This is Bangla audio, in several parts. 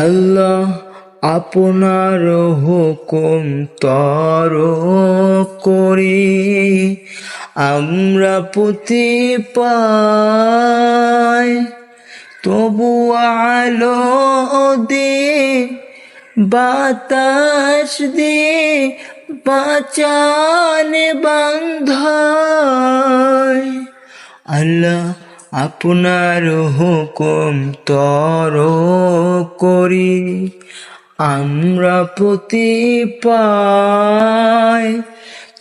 আল্লাহ আপনার হুকুম তর করি। আমরা পুঁতি পাই, তবু আলো দে বাতাস দে বাঁচানে বান্ধায় আল্লাহ আপনার হুকুম তর করি, আমরা প্রতি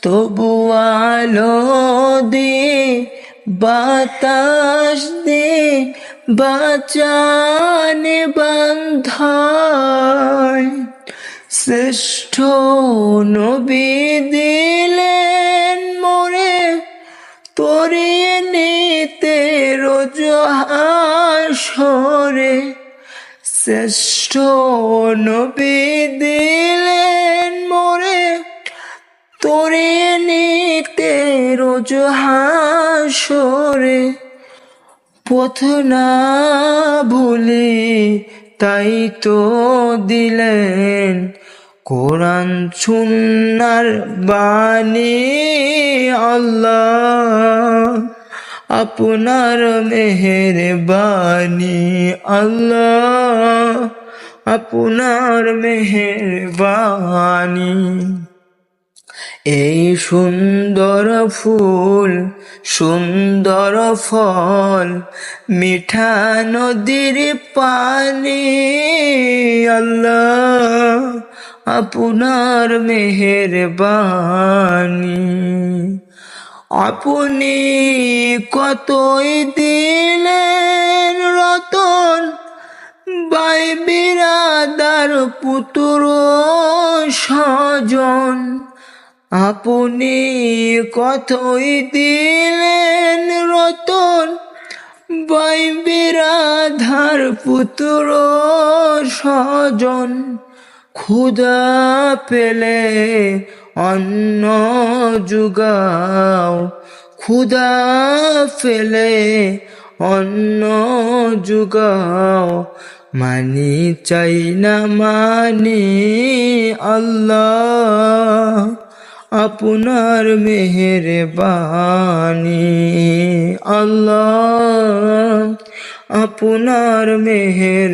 তবু আলো দে বাতাস দে বাঁচানে বান্ধায়। শ্রেষ্ঠ নবী দিলেন হাসরে শ্রেষ্ঠ নবী দিলেন মোরে। তোরে নিতে রোজ হাসরে। পথ না ভুলি তাই তো দিলেন কোরআন সুন্নার বাণী আল্লাহ। আপনার মেহের বাণী আল্লাহ আপনার মেহের বাণী এই সুন্দর ফুল, সুন্দর ফল, মিঠা নদীর পানি, আল্লাহ আপনার মেহের বাণী আপনি কতই দিলেন রতন? বাই বিরাদার পুত্র স্বজন, আপনি কতই দিলেন রতন? বাই বিরাধার পুত্র স্বজন ক্ষুদা পেলে অন্ন যুগাও ক্ষুদা ফেলে অন্ন যুগাও মানি চাই না, মানি আল্লাহ, আপনার মেহের বাণী আল্লাহ, আপনার মেহের